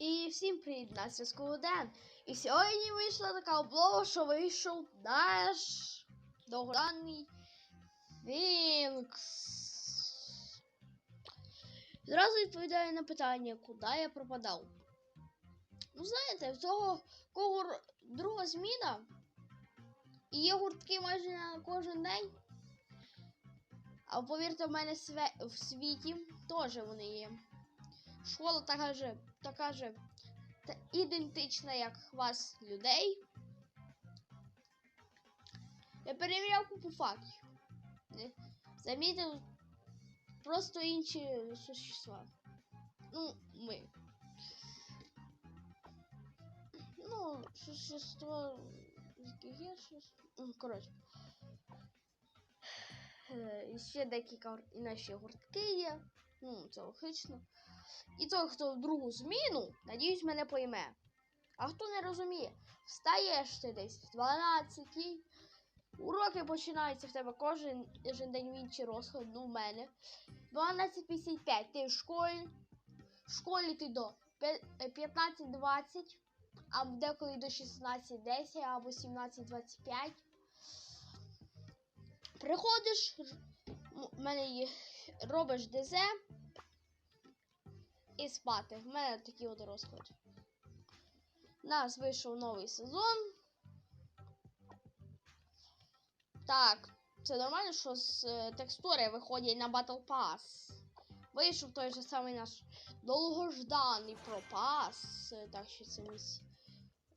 І всім привіт, на зв'язку Ден. І сьогодні вийшла така облога, що вийшов наш довгоданний Вінкс. Зразу відповідаю на питання, куди я пропадав. Ну, знаєте, в того кого друга зміна, і є гуртки майже на кожен день. А повірте, в мене све- в світі теж вони є. Школа така же, така же ідентична, як вас людей. Я перевіряв купу фактів. Не- Замітив просто інші существа. Ну, ми. Ну, существо. Ну, Коротше. Е, І ще декілька наші гуртки є. Ну, це логічно. І той, хто в другу зміну, надіюсь, мене пойме. А хто не розуміє, встаєш ти десь в 12 Уроки починаються в тебе кожен, день в інший розклад, ну в мене. 12.55 ти в школі. В школі ти до е, 15.20, а деколи до 16.10 або 17.25. Приходиш, в мене є, робиш ДЗ і спати. В мене такі от розклади. У нас вийшов новий сезон. Так, це нормально, що з е, текстури виходять на Battle Pass. Вийшов той же самий наш довгожданий пропас. Е, Так що це місяць.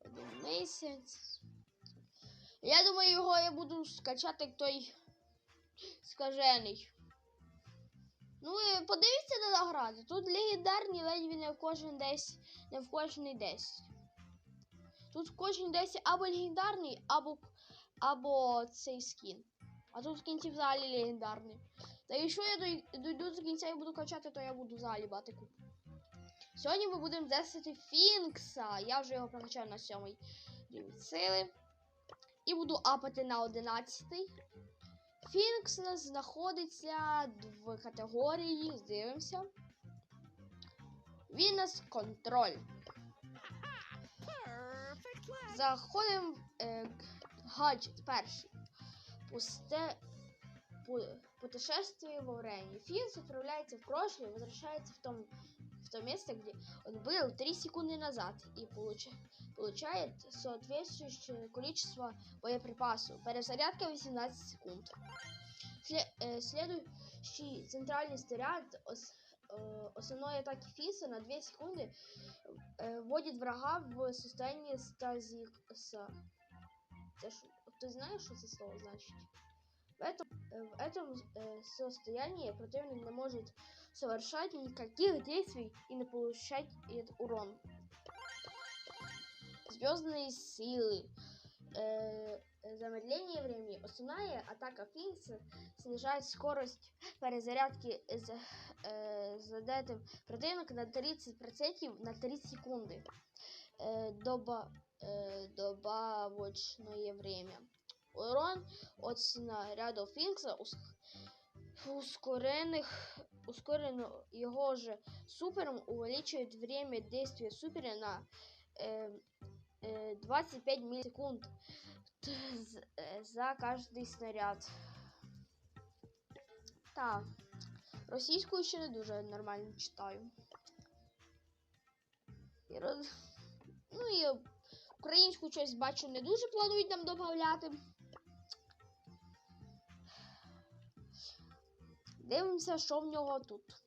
Один місяць. Я думаю, його я буду скачати той скажений. Ну, і подивіться на награди. Тут легендарні ледь не в кожен десь, не в кожний 10. Тут в кожен 10 або легендарний, або, або цей скін. А тут в кінці взагалі легендарний. Та якщо я дойду до кінця і буду качати, то я буду взагалі бати купу. Сьогодні ми будемо тестити Фінкса. Я вже його прокачав на 7 рівень сили. І буду апати на 11. Фінкс знаходиться в категорії. Дивимося. Він контроль. Заходимо в е, гаджет перший. Пусте пу- путешествие во времени. Финкс отправляется в прошлое и возвращается в том, в то место, где он был 3 секунды назад и получа- получает соответствующее количество боеприпасов. Перезарядка 18 секунд. Э, следующий центральный снаряд э, основной атаки Финкса на 2 секунды э, вводит врага в состояние стазиса. Ти знаєш, що це слово значить? В этом, в этом состоянии противник не может совершать никаких действий и не получать урон. Звездные силы. Э, замедление времени. Основная атака Финкса снижает скорость перезарядки за, э, задатым противника на 30% на 3 секунды. Э, доба, э, добавочное время. Урон от снаряду Фінкса ус- ускорених, ускорено його же супером увеличивает время действия супера на э, э, 25 миллисекунд т- з- э, за каждый снаряд. Так, російською ще не дуже нормально читаю. І роз... Ну і українську щось бачу не дуже планують нам додати. Дивимося, що в нього тут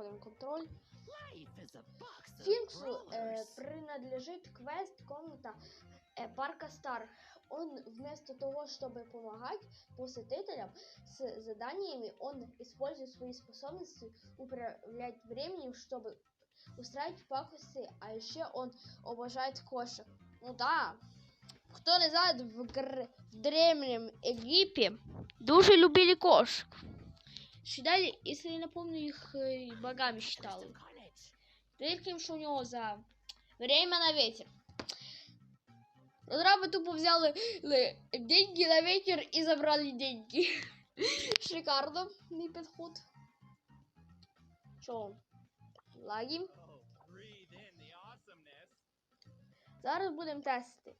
Заходимо в контроль. Финксу э, принадлежит квест комната э, парка Стар. Он вместо того, чтобы помогать посетителям с заданиями, он использует свои способности управлять временем, чтобы устраивать пакости, а еще он обожает кошек. Ну да. Кто не знает, в, гр- в древнем Египте дуже любили кошек. Считали, если я не помню, их э, богами считали. Тільки що у нього за время на ветер. Раби тупо взяли деньги на ветер і забрали деньги. Шикарно, мій підход. Що? Лаги. Зараз будемо тестити.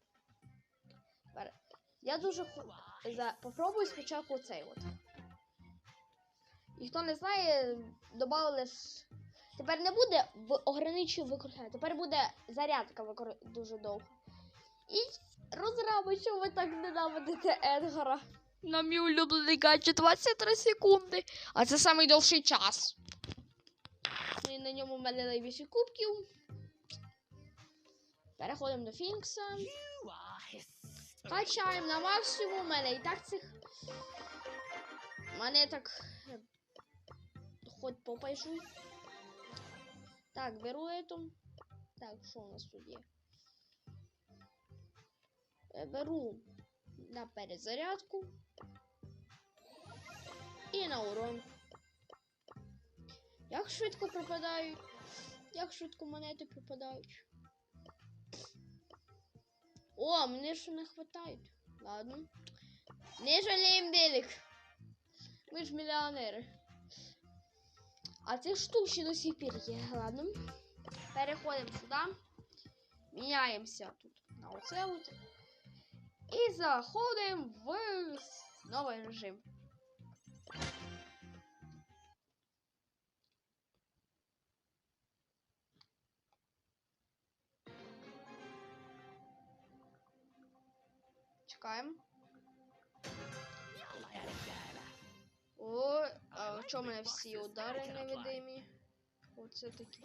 Я дуже за... попробую спочатку цей от. І хто не знає, додали ж. Тепер не буде в ограничення використання, тепер буде зарядка викор... дуже довго. І розраби, що ви так ненавидите Едгара. На мій улюблений гаджет 23 секунди. А це найдовший час. І на ньому в мене найбільше кубків. Переходимо до Фінкса. Качаємо на максимум. У мене і так цих. У мене так. Хоть попайшу. Так, беру эту. Так, що у нас тут є? Беру на перезарядку. І на урон. Як швидко пропадають. Як швидко монети пропадають. О, мені ще не хватають. Ладно. Не жаліємо денег. Ми ж мільйонери. А цих штук до сих пір є. Ладно. Переходимо сюди. Міняємося тут на оце от. І заходимо в новий режим. Чекаємо. О, а в чому мене всі удари невидимі? Оце такі.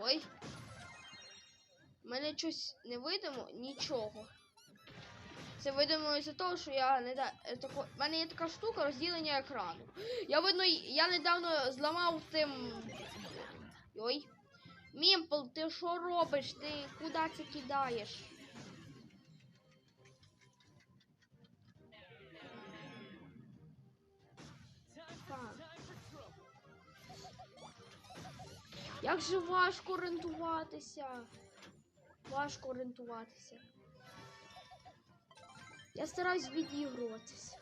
Ой. У мене щось не видимо, нічого. Це видимо із-за того, що я не да. е, тако... У мене є така штука розділення екрану. Я видно, я недавно зламав тим. Ой. Мімпл, ти що робиш? Ти куди це кидаєш? Як же важко орієнтуватися. Важко орієнтуватися. Я стараюсь відігруватися.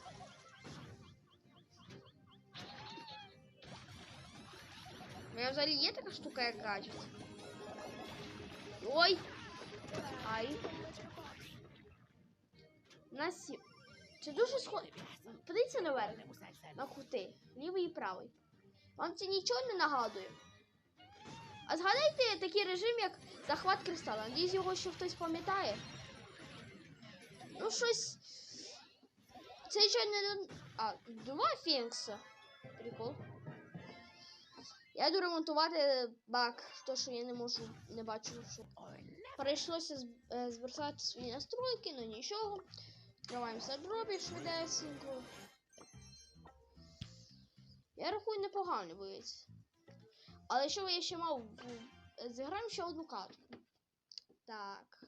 У мене взагалі є така штука, як гаджет. Ой! Ай. На сі... Це дуже схоже. Подивіться наверх. На кути. Лівий і правий. Вам це нічого не нагадує? А згадайте такий режим, як захват кристала. Надіюсь, його ще хтось пам'ятає. Ну, щось. Це ще не. А, два Фінкса. Прикол. Я йду ремонтувати бак, то що я не можу, не бачу, що. Прийшлося з- е, свої настройки, ну нічого. Відкриваємося дробі швидесенько. Я рахую непогано боїться. Але що я ще мав? Зіграємо ще одну картку. Так.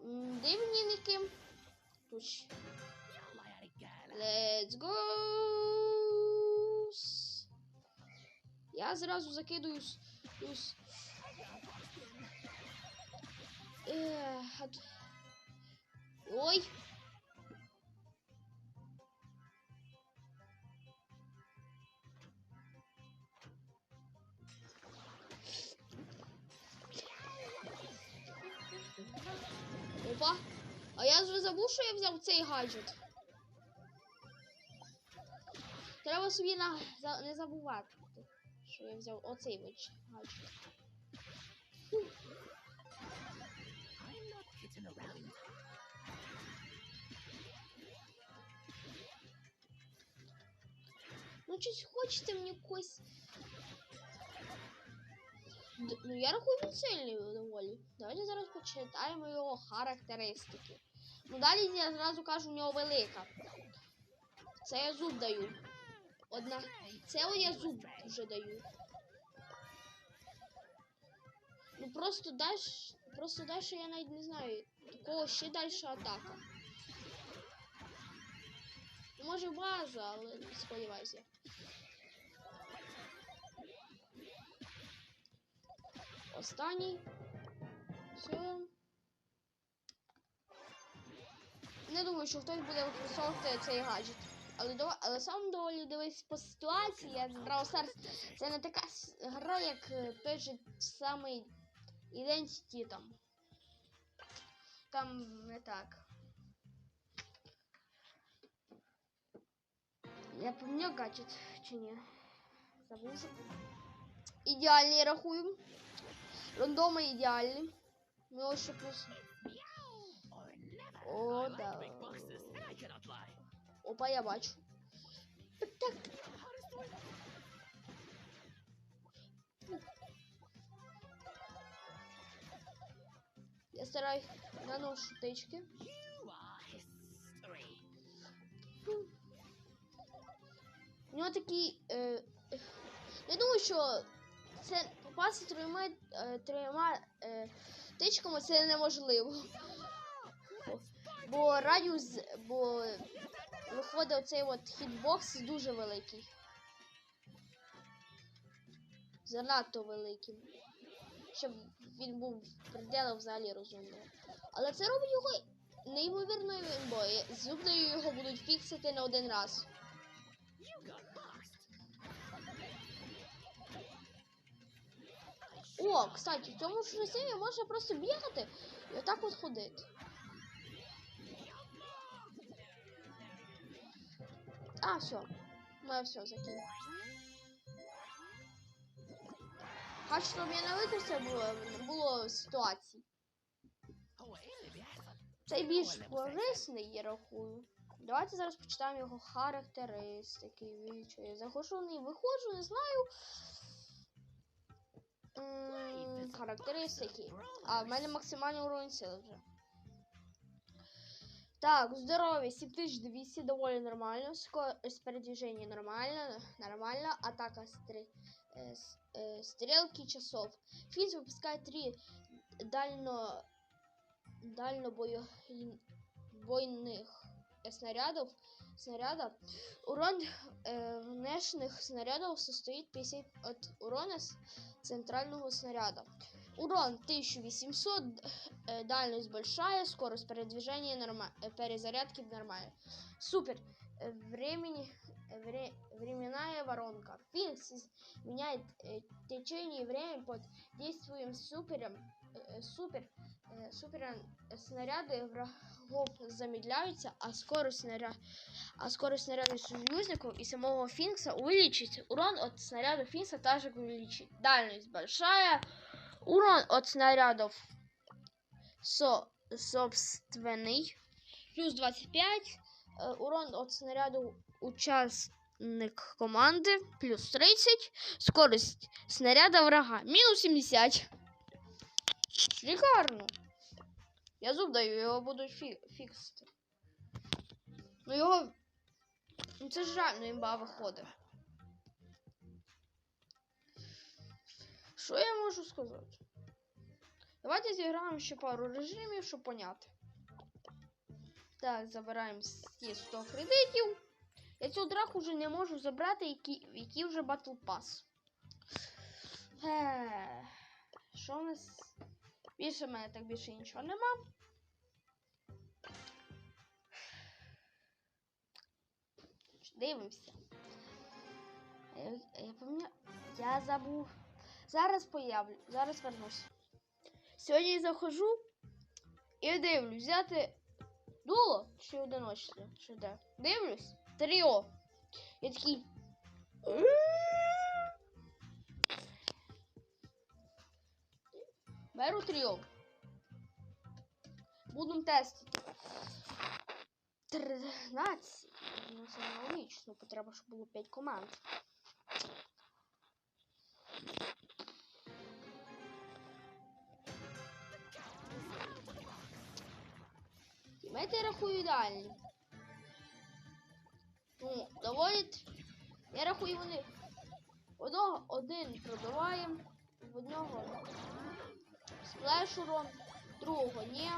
М, Дивніки. Тут. ще. Let's go. Я зразу закидую. с- а Ой. А я вже забув, що я взяв цей гаджет. Треба собі на... не забувати, що я взяв оцей от гаджет. Ну, щось хочете мені якось. Д- Ну, я рахую він сильний доволі. Давайте зараз почитаємо його характеристики. Ну, далі я зразу кажу, у нього велика. Це я зуб даю. Одна. Це я зуб вже даю. Ну просто дальше. Просто дальше я навіть не знаю. Такого ще далі атака. Ну, Може база, але сподіваюся. Останній. Все. Не думаю, що хтось буде використовувати цей гаджет. але, до- але сам доволі дивись по ситуації, як Brawl Stars, це не така гра, як е, той же самий Identity там. Там не так. Я помню гаджет чи ні? Забув. Ідеальний рахую. Рандоми ідеальні. Ну ще плюс. О, да. Опа, я бачу. Так. Я стараюсь наношу тички. У нього такий. Е, е, я думаю, що це попасти трьома, е, трьома е, тичками це неможливо. Бо радіус, бо виходить оцей от хітбокс дуже великий. Занадто великий. Щоб він був в взагалі розумним. Але це робить його неймовірною вимбою. З зубною його будуть фіксити на один раз. О, кстати, в цьому ж режимі можна просто бігати і отак от ходити. А, все. Ну, все, закинь. Хоч щоб я не викрився, було, було ситуацій. Цей більш корисний, я рахую. Давайте зараз почитаємо його характеристики. Я заходжу в неї, виходжу, не знаю. М, Характеристики. А, в мене максимальний уровень сили вже. Так, здоровье 7200, довольно нормально. Скорость передвижения нормально, нормально. Атака стри- э, с- э, стрелки часов. Физ выпускает 3 дально дальнобойных снарядов. Снаряда. Урон э, внешних снарядов состоит 50 от урона с центрального снаряда. Урон 1800, э, дальность большая, скорость передвижения норма- э, перезарядки нормальная. Супер. Э, Времени, э, вре- временная воронка. Финкс из- меняет э, течение и время под действием супером. э, супер. э, супером снаряды врагов замедляются, а скорость снаряда а скорость снаряда союзников и самого Финкса увеличить. Урон от снаряда Финкса также увеличить. Дальность большая. Урон от снарядов со собственный. Плюс 25. Э, Урон от снаряду участник команды. Плюс 30. Скорость снаряда врага. Минус 70. Шикарно. Я зуб даю, його будуть фі фіксити. Ну його. Ну це ж реально імба виходить. Що я можу сказати? Давайте зіграємо ще пару режимів, щоб поняти. Так, забираємо ці 100 кредитів. Я цю драку вже не можу забрати, які, які вже Pass. Ех, Що у нас? Більше в мене так більше нічого нема. Дивимося. Я, я я забув. Зараз появлю, зараз вернусь. Сьогодні я заходжу і дивлюсь, взяти дуло чи одиночне, чи де. Дивлюсь, тріо. Я такий. Беру тріо. Будемо тестити. 13. Ну, це нелогічно, бо треба, щоб було 5 команд. Мети рахую ідеальні. Ну, доволі. Я рахую вони. Одного один пробиваємо, в одного сплеш урон, другого ні.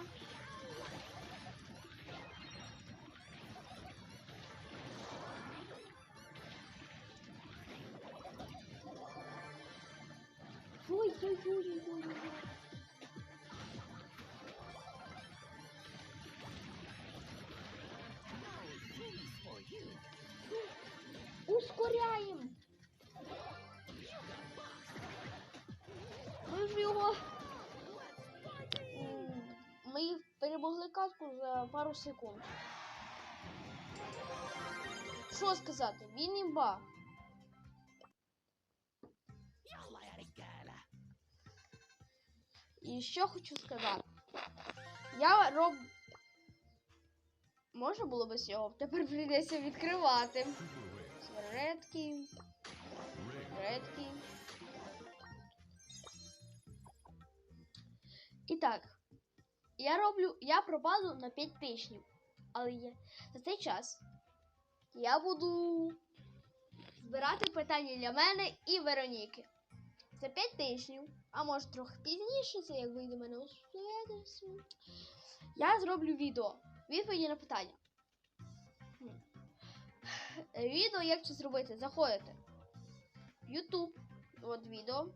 Ой-ой-ой-ой-ой. Ускоряємо. Ми ж його. Ми перемогли катку за пару секунд. Що сказати? Він імба. І що хочу сказати. Я роб. Можна було без цього? Тепер прийдеться відкривати. Редкі. Редкі. І так. Я роблю. Я пропаду на 5 тижнів. Але я, за цей час я буду збирати питання для мене і Вероніки. За 5 тижнів, а може трохи пізніше, це як вийде мене у. Я зроблю відео. Відповіді на питання. Відео, як це зробити? Заходите в YouTube. От відео.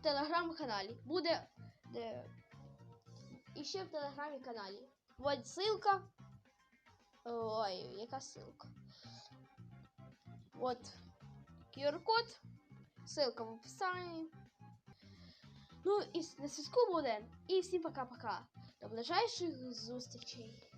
в телеграм-каналі буде. Де... І ще в телеграмі каналі. Ось ссылка. Ой, яка ссылка? От QR-код. Ссылка в описанні. Ну і на зв'язку буде. І всім пока-пока. До ближайших зустрічей.